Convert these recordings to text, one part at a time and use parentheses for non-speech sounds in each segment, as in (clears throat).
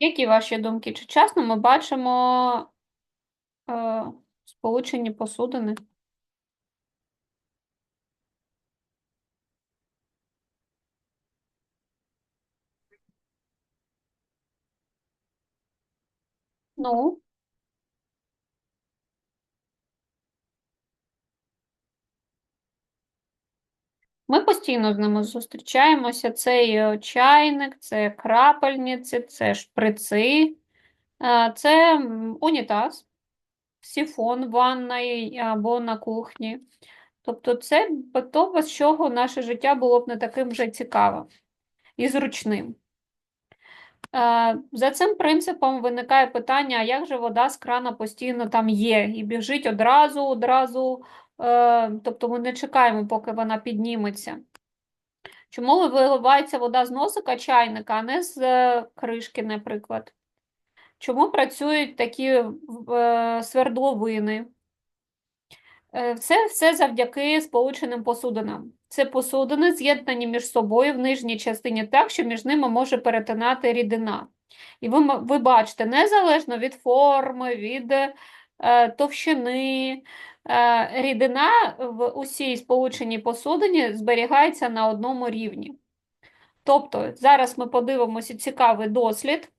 Які ваші думки? Чи часно ми бачимо е, сполучені посудини? Ну, ми постійно з ними зустрічаємося. Це і е, чайник, це крапельниці, це шприци, е, це унітаз, сифон в ванної або на кухні. Тобто це то, без чого наше життя було б не таким вже цікавим і зручним. Е, За цим принципом виникає питання, а як же вода з крана постійно там є і біжить одразу, одразу, тобто ми не чекаємо, поки вона підніметься. Чому виливається вода з носика чайника, а не з е, кришки, наприклад? Чому працюють такі е, свердловини? Е, Це все завдяки сполученим посудинам. Це посудини з'єднані між собою в нижній частині так, що між ними може перетинати рідина. І ви, ви бачите, незалежно від форми, від е, товщини, е, рідина в усій сполученій посудині зберігається на одному рівні. Тобто, зараз ми подивимося цікавий дослід.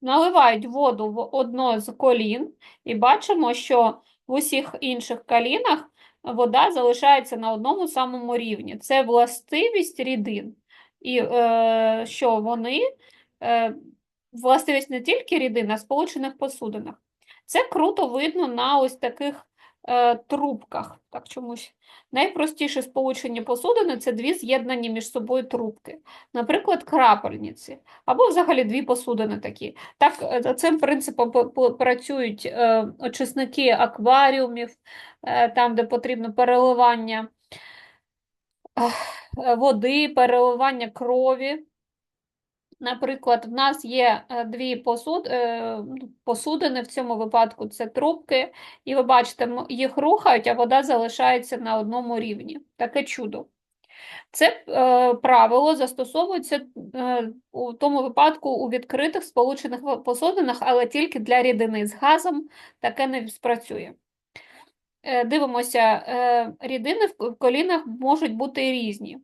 наливають воду в одно з колін, і бачимо, що в усіх інших колінах вода залишається на одному самому рівні. Це властивість рідин, і е, що вони е, властивість не тільки рідин, а сполучених посудинах. Це круто видно на ось таких е, трубках. Так чомусь. Найпростіше сполучення посудини це дві з'єднані між собою трубки, наприклад, крапельниці, або взагалі дві посудини такі. Так, е, за цим принципом працюють е, очисники акваріумів, е, там, де потрібно переливання е, води, переливання крові. Наприклад, в нас є е, дві посуд, е, ну, посудини, в цьому випадку це трубки, і ви бачите, їх рухають, а вода залишається на одному рівні. Таке чудо. Це е, правило застосовується у тому випадку у відкритих сполучених посудинах, але тільки для рідини з газом таке не спрацює. Дивимося, рідини в колінах можуть бути різні.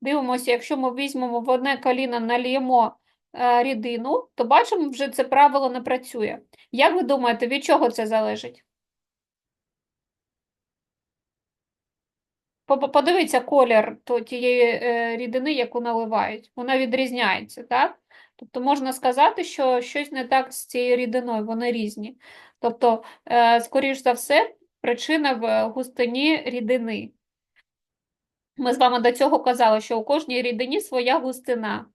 Дивимося, якщо ми візьмемо в одне коліно, наліємо е, рідину, то бачимо, вже це правило не працює. Як ви думаєте, від чого це залежить? Подивіться колір тієї е, рідини, яку наливають. Вона відрізняється, так? Тобто можна сказати, що щось не так з цією рідиною, вони різні. Тобто, е, скоріш за все, причина в густині рідини. Ми з вами до цього казали, що у кожній рідині своя густина.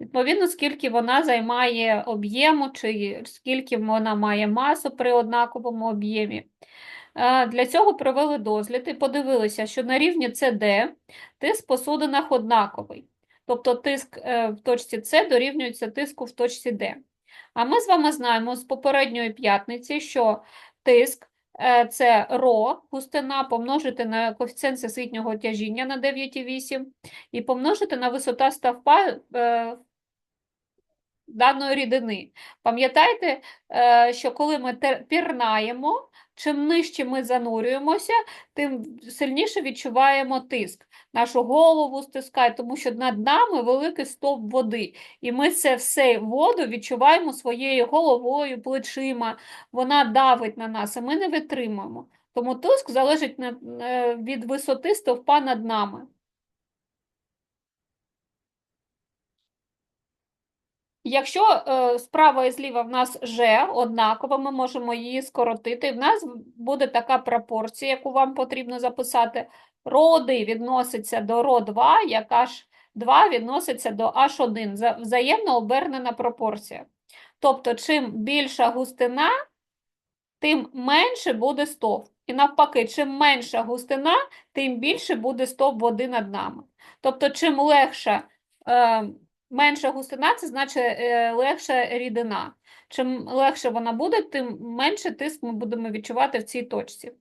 Відповідно, скільки вона займає об'єму, чи скільки вона має масу при однаковому об'ємі. Е, Для цього провели дослід і подивилися, що на рівні CD тиск в посудинах однаковий. Тобто тиск е, в точці С дорівнюється тиску в точці D. А ми з вами знаємо з попередньої п'ятниці, що тиск це ро, густина, помножити на коефіцієнт всесвітнього тяжіння на 9,8 і помножити на висота ставпа е, даної рідини. Пам'ятайте, е, що коли ми пірнаємо, чим нижче ми занурюємося, тим сильніше відчуваємо тиск. Нашу голову стискає, тому що над нами великий стовп води. І ми це все воду відчуваємо своєю головою, плечима. Вона давить на нас, і ми не витримуємо. Тому тиск залежить е, від висоти стовпа над нами. Якщо е, справа і зліва в нас Ж однаково, ми можемо її скоротити. В нас буде така пропорція, яку вам потрібно записати. ро-1 відноситься до ро-2, яка ж 2 відноситься до H1. Взаємно обернена пропорція. Тобто, чим більша густина, тим менше буде стовп. І навпаки, чим менша густина, тим більше буде стовп води над нами. Тобто, чим легша, е, менша густина, це значить е, легша рідина. Чим легше вона буде, тим менше тиск ми будемо відчувати в цій точці.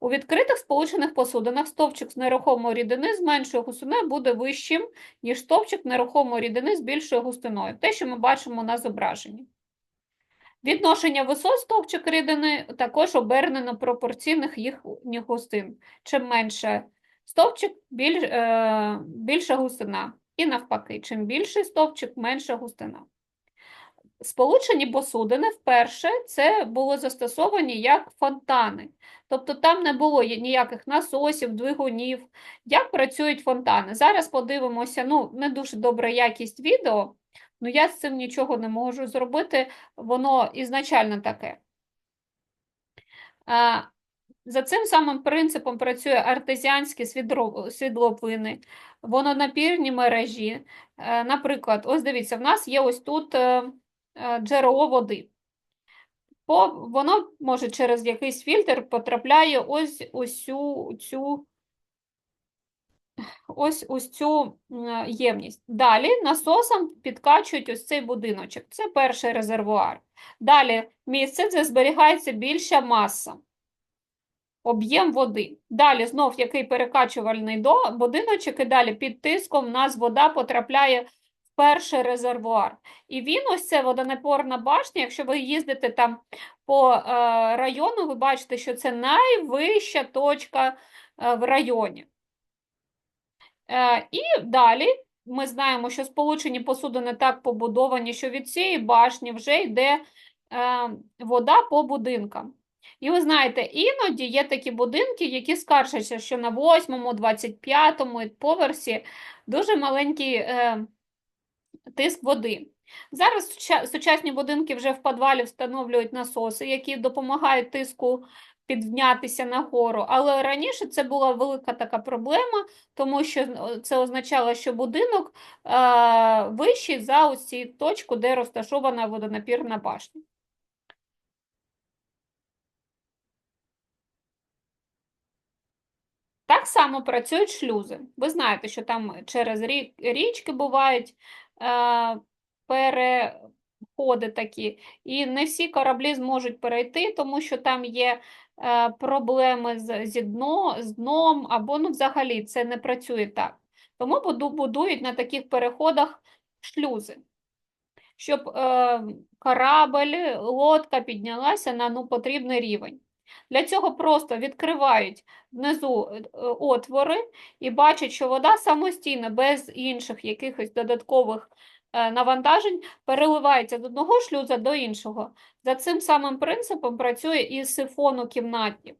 У відкритих сполучених посудинах стовпчик з нерухомої рідини з меншою густиною буде вищим, ніж стовпчик нерухомої рідини з більшою густиною. Те, що ми бачимо на зображенні. Відношення висот стовпчик рідини також обернено пропорційних їхніх густин. Чим менше стовпчик, біль, е, більша густина. І навпаки, чим більший стовпчик, менша густина. Сполучені посудини вперше це були застосовані як фонтани. Тобто там не було ніяких насосів, двигунів. Як працюють фонтани? Зараз подивимося, ну, не дуже добра якість відео, ну я з цим нічого не можу зробити, воно ізначально таке. За цим самим принципом працює артезіанські свідро- світловини, вононапірні мережі. Е, Наприклад, ось дивіться, в нас є ось тут е, е, джерело води. По, воно може через якийсь фільтр потрапляє ось усю цю ось ось цю ємність. Далі насосом підкачують ось цей будиночок. Це перший резервуар. Далі місце, де зберігається більша маса, об'єм води. Далі знов який перекачувальний будиночок, і далі під тиском в нас вода потрапляє в перший резервуар. І він, ось це водонапорна башня, якщо ви їздите там по е, району, ви бачите, що це найвища точка е, в районі. Е, І далі ми знаємо, що сполучені посудини так побудовані, що від цієї башні вже йде е, вода по будинкам. І ви знаєте, іноді є такі будинки, які скаржаться, що на 8, 25 поверсі дуже маленький е, тиск води. Зараз сучасні будинки вже в підвалі встановлюють насоси, які допомагають тиску піднятися нагору. Але раніше це була велика така проблема, тому що е, це означало, що будинок е, вищий за ось цю точку, де розташована водонапірна башня. Так само працюють шлюзи. Ви знаєте, що там через рі- річки бувають е, переходи такі, і не всі кораблі зможуть перейти, тому що там є е, проблеми з, зі дно, з дном, або ну, взагалі це не працює так. Тому будують на таких переходах шлюзи, щоб е, корабль, лодка піднялася на ну, потрібний рівень. Для цього просто відкривають внизу е, отвори і бачать, що вода самостійно, без інших якихось додаткових е, навантажень, переливається з одного шлюза до іншого. За цим самим принципом працює і сифон у кімнаті.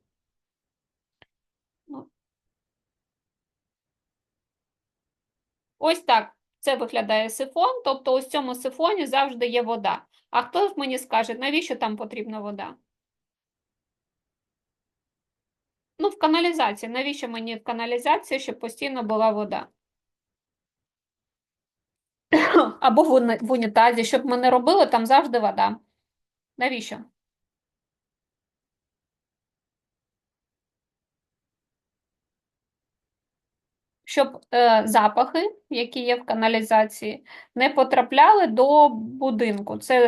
Ну. Ось так це виглядає сифон, тобто в цьому сифоні завжди є вода. А хто мені скаже, навіщо там потрібна вода? Ну, в каналізації. Навіщо мені в каналізації, щоб постійно була вода? (coughs) Або в унітазі, щоб ми не робили, там завжди вода. Навіщо? Щоб е, запахи, які є в каналізації, не потрапляли до будинку. Це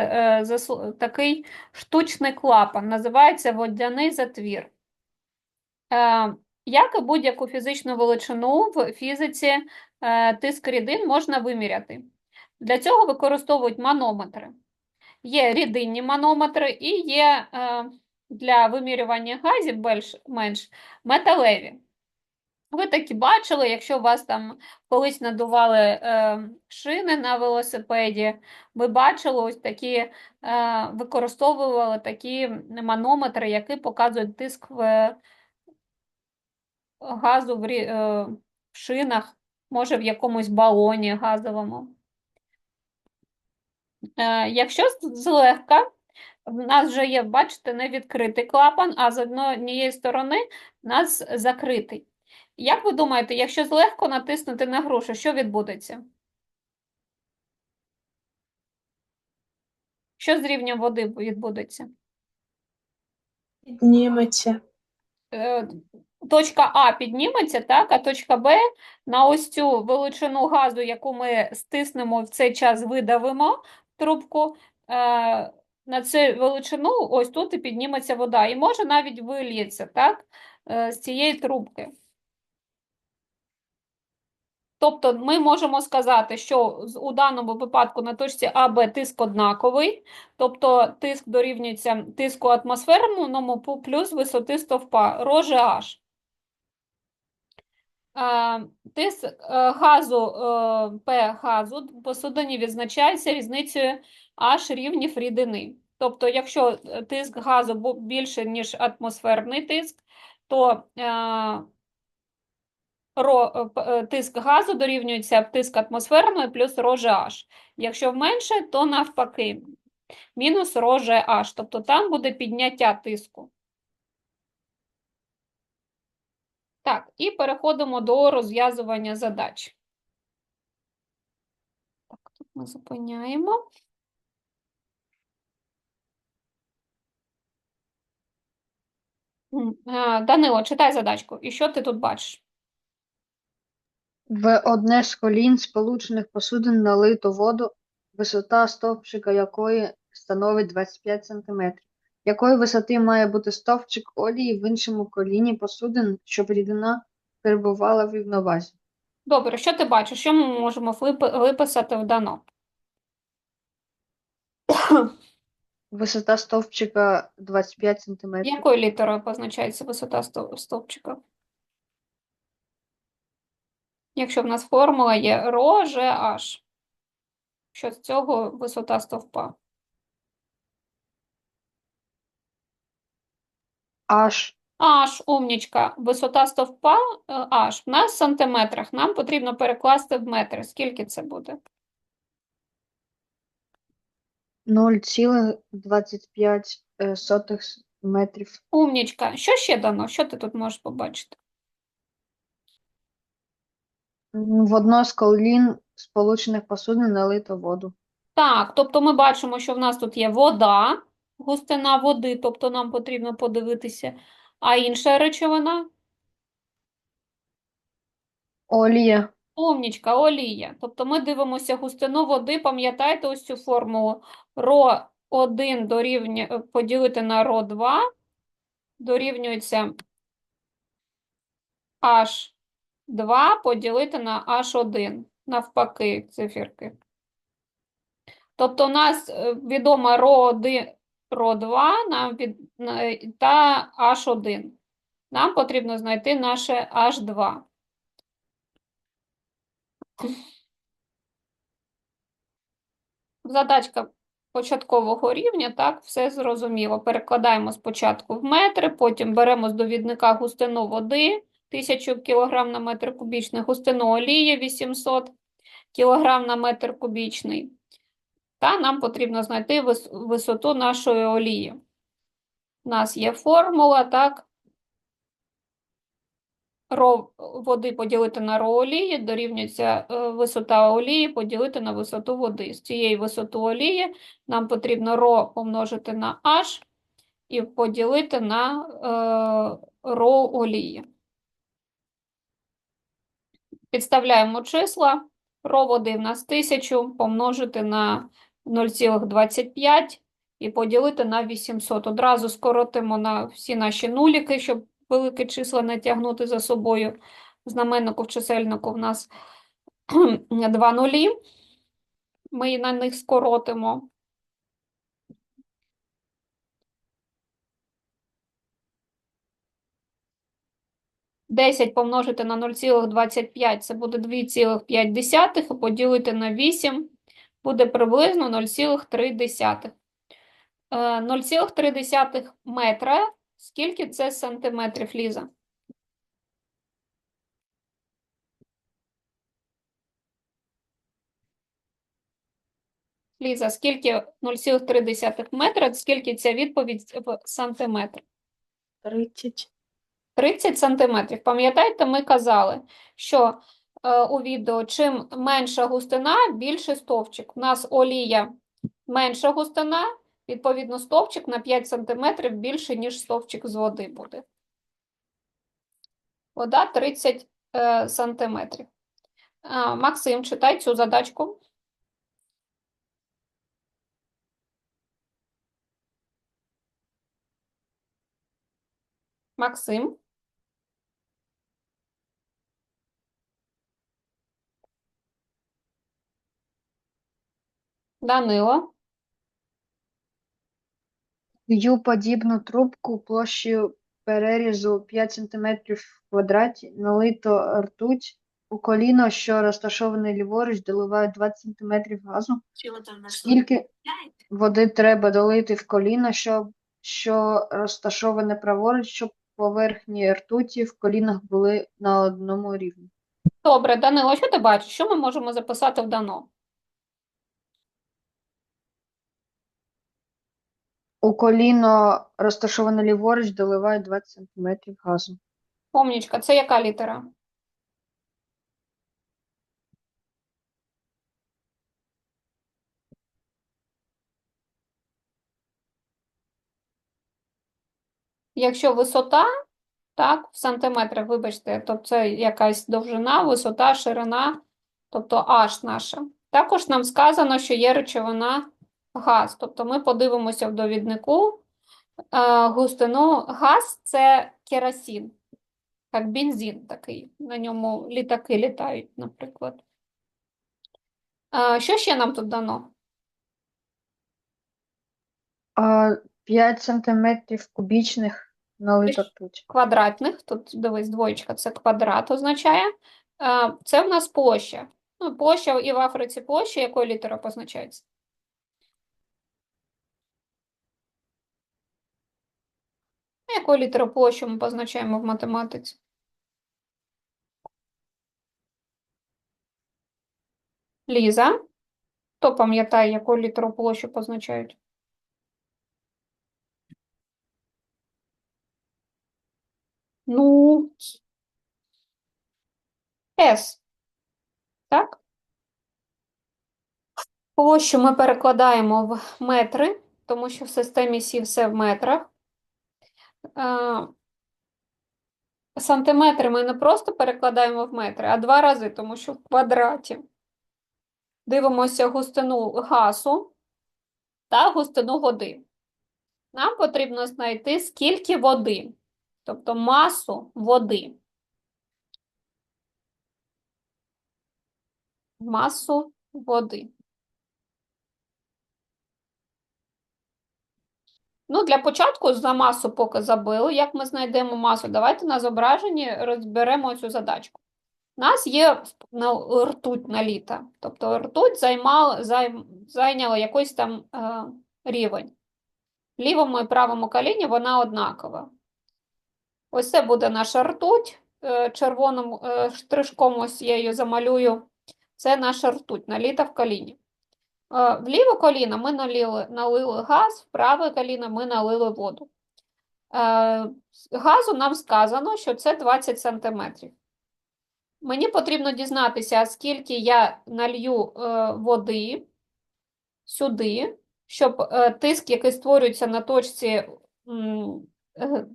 е, такий штучний клапан, називається водяний затвір. Е, Як і будь-яку фізичну величину в фізиці е, тиск рідин можна виміряти. Для цього використовують манометри. Є рідинні манометри і є е, для вимірювання газів більш-менш металеві. Ви такі бачили, якщо у вас там колись надували шини на велосипеді, ви бачили ось такі, використовували такі манометри, які показують тиск в газу в, рі- е, в шинах, може в якомусь балоні газовому. Е, Якщо злегка, в нас вже є, бачите, не відкритий клапан, а з однієї сторони в нас закритий. Як ви думаєте, якщо злегко натиснути на грушу, що відбудеться? Що з рівнем води відбудеться? Підніметься. Точка А підніметься, так, а точка Б на ось цю величину газу, яку ми стиснемо в цей час, видавимо трубку, е, на цю величину ось тут і підніметься вода. І може навіть вильється, так, е, з цієї трубки. Тобто ми можемо сказати, що у даному випадку на точці АБ тиск однаковий, тобто тиск дорівнюється тиску атмосферному плюс висоти стовпа роже H. Тиск е, газу е, P газу по судині відзначається різницею H рівнів рідини. Тобто, якщо е, тиск газу більше, ніж атмосферний тиск, то п- тиск газу дорівнюється тиск атмосферної плюс роже H. Якщо менше, то навпаки, мінус роже H. Тобто там буде підняття тиску. Так, і переходимо до розв'язування задач. Так, тут ми зупиняємо. Данило, читай задачку. І що ти тут бачиш? В одне з колін сполучених посудин налито воду, висота стовпчика якої становить 25 см. Якої висоти має бути стовпчик олії в іншому коліні посудин, щоб рідина перебувала в рівновазі? Добре, що ти бачиш? Що ми можемо виписати в дано? Висота стовпчика 25 см. Якою літерою позначається висота стовпчика? Якщо в нас формула є ро, же, аж. Що з цього висота стовпа? Аж Аж, умнічка. Висота стовпа е, аж. В нас в сантиметрах. Нам потрібно перекласти в метри. Скільки це буде? 0,25 е, метрів. Умнічка. Що ще дано? Що ти тут можеш побачити? В одно з колін сполучених посудин налито воду. Так, тобто ми бачимо, що в нас тут є вода, густина води, тобто нам потрібно подивитися. А інша речовина? Олія Умнічка, олія. Тобто ми дивимося густину води, пам'ятаєте ось цю формулу? ро 1 дорівнює, поділити на ро 2 дорівнюється H2 поділити на H1. Навпаки, циферки. Тобто у нас е, відома ро 1, ро 2 нам від, та H1. Нам потрібно знайти наше H2. Задачка початкового рівня, так, все зрозуміло. Перекладаємо спочатку в метри, потім беремо з довідника густину води 1000 кг на метр кубічний, густину олії 800 кг на метр кубічний. Та нам потрібно знайти вис- висоту нашої олії. У нас є формула, так? Ро води поділити на ро олії дорівнюється е, висота олії поділити на висоту води. З цієї висоти олії нам потрібно ро помножити на H і поділити на е, ро олії. Підставляємо числа. Ро води в нас 1000 помножити на 0,25 і поділити на 800. Одразу скоротимо на всі наші нуліки, щоб велике числа не тягнути за собою. В знаменнику в чисельнику в нас (clears throat) два нулі. Ми на них скоротимо. Десять помножити на 0,25 це буде 2,5, і поділити на 8 буде приблизно 0,3. Е, 0,3 метра. Скільки це сантиметрів, Ліза? Ліза, скільки 0,3 метра, скільки ця відповідь в сантиметр? 30. 30 сантиметрів. Пам'ятаєте, ми казали, що е, у відео чим менша густина, більший стовпчик. У нас олія менша густина, відповідно, стовпчик на 5 сантиметрів більше, ніж стовпчик з води буде. Вода 30 е, сантиметрів. Е, Максим, читай цю задачку. Максим. Данило. Ю-подібну трубку площею перерізу 5 см в квадраті налито ртуть. У коліно, що розташоване ліворуч, доливають 20 см газу. Скільки води треба долити в коліно, щоб, що розташоване праворуч, щоб поверхні ртуті в колінах були на одному рівні? Добре, Данило, що ти бачиш? Що ми можемо записати в дано? У коліно, розташоване ліворуч, доливають 20 см газу. Помнічка, це яка літера? Якщо висота, так, в сантиметрах, вибачте, то це якась довжина, висота, ширина, тобто H наша. Також нам сказано, що є речовина газ. Тобто ми подивимося в довіднику е, густину. Газ – це керосин, як бензин такий. На ньому літаки літають, наприклад. Е, Що ще нам тут дано? 5 см кубічних налито ртуть. квадратних, тут дивись, двоєчка, це квадрат означає. Е, Це в нас площа. Ну, площа і в Африці площа, якою літерою позначається? Якою літерою площу ми позначаємо в математиці? Ліза, хто пам'ятає, якою літерою площу позначають? Ну, С. Так? Площу ми перекладаємо в метри, тому що в системі Сі все в метрах. Е, Сантиметри ми не просто перекладаємо в метри, а два рази, тому що в квадраті. Дивимося густину газу та густину води. Нам потрібно знайти, скільки води, тобто масу води. Масу води. Ну, для початку за масу поки забили. Як ми знайдемо масу? Давайте на зображенні розберемо цю задачку. У нас є ртуть наліта. Тобто ртуть займала, займ, зайняла якийсь там е, рівень. В лівому і правому коліні вона однакова. Ось це буде наша ртуть. Е, червоним е, штришком ось я її замалюю. Це наша ртуть, наліта в коліні. Е, В ліве коліно ми налили, налили газ, в праве коліно ми налили воду. Е, Газу нам сказано, що це 20 сантиметрів. Мені потрібно дізнатися, скільки я налью е, води сюди, щоб тиск, який створюється на точці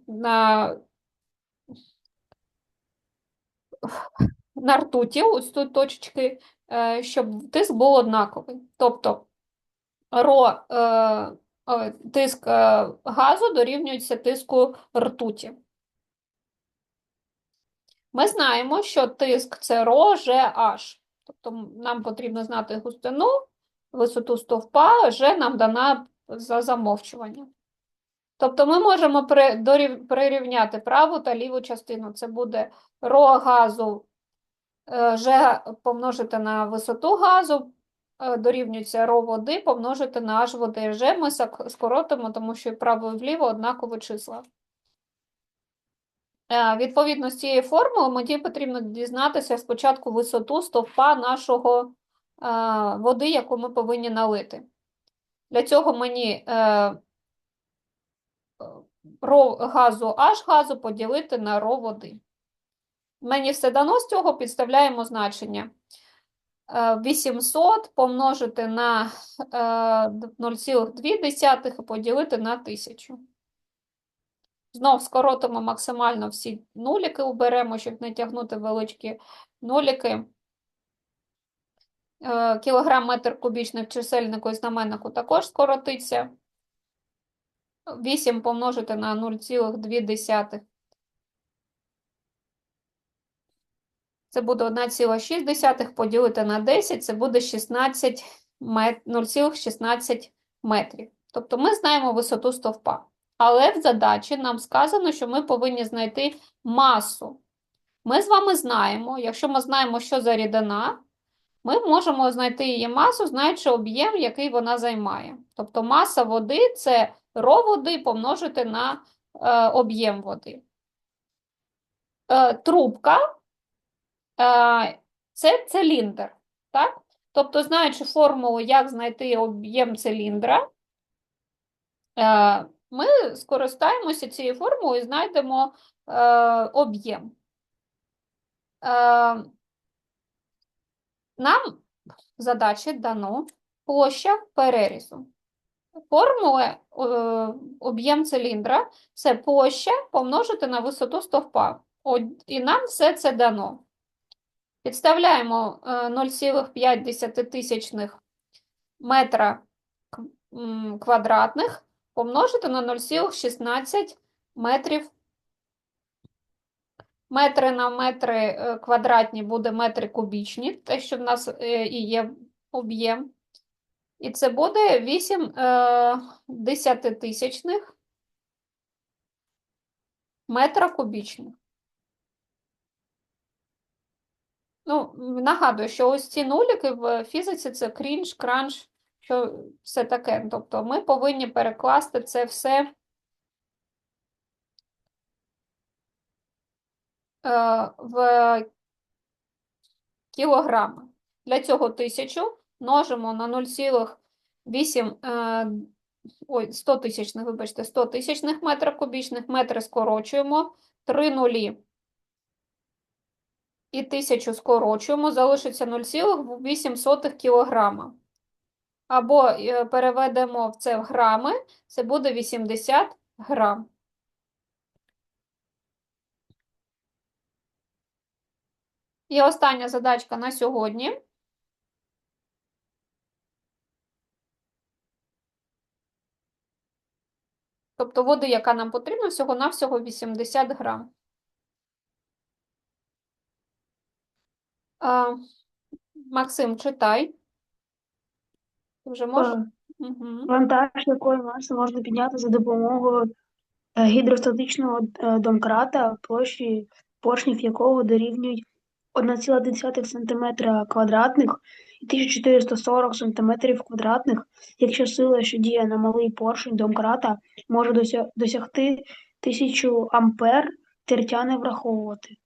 на, на ртуті, ось тут точечки, щоб тиск був однаковий. Тобто ро, е, е, тиск е, газу дорівнюється тиску ртуті. Ми знаємо, що тиск це ро, Ж, H. Тобто нам потрібно знати густину, висоту стовпа, Ж нам дана за замовчування. Тобто ми можемо прирівняти праву та ліву частину. Це буде ро газу, е, Ж помножити на висоту газу, е, дорівнюється ро води помножити на H води. Ж ми скоротимо, тому що і право і вліво однакові числа. Е, Відповідно з цієї формули мені потрібно дізнатися спочатку висоту стовпа нашого води, яку ми повинні налити. Для цього мені ро газу H газу поділити на ро води. Мені все дано з цього, підставляємо значення. Е, 800 помножити на е, 0,2 і поділити на 1000. Знов скоротимо максимально всі нуліки, уберемо, щоб не тягнути величкі нуліки. Е, Кілограм метр кубічний в чисельнику і знаменнику також скоротиться. 8 помножити на 0,2. Це буде 1,6 поділити на 10, це буде 16 0,16 метрів. Тобто ми знаємо висоту стовпа. Але в задачі нам сказано, що ми повинні знайти масу. Ми з вами знаємо, якщо ми знаємо, що за рідина, ми можемо знайти її масу, знаючи об'єм, який вона займає. Тобто маса води це ро води помножити на е, об'єм води. Е, трубка це циліндр. Так? Тобто, знаючи формулу, як знайти об'єм циліндра, е, ми скористаємося цією формулою і знайдемо е, об'єм. Е, нам задачі дано площа перерізу. Формула е, об'єм циліндра це площа помножити на висоту стовпа. І нам все це дано. Підставляємо е, 0,5 тисячних метра квадратних помножити на 0,16 метрів. Метри на метри е, квадратні буде метри кубічні, те, що в нас е, і є об'єм. І це буде 8 е, десятитисячних метра кубічних. Ну, нагадую, що ось ці нуліки в фізиці це крінж, кранж, що все таке. Тобто ми повинні перекласти це все е, в кілограми. Для цього тисячу множимо на 0,8, е, ой, 100 тисячних, вибачте, 100 тисячних метра кубічних, метри скорочуємо, 3 нулі і тисячу скорочуємо, залишиться 0,8 кілограма. Або е, переведемо в це в грами, це буде 80 грам. І остання задачка на сьогодні. Тобто води, яка нам потрібна, всього-навсього 80 грам. А, Максим, читай. Ти вже можеш? Угу. Вантаж якої маси можна підняти за допомогою е, гідростатичного е, домкрата, площі поршнів якого дорівнюють 1,1 см квадратних і 1440 см квадратних, якщо сила, що діє на малий поршень домкрата, може досягти 1000 ампер, тертя не враховувати.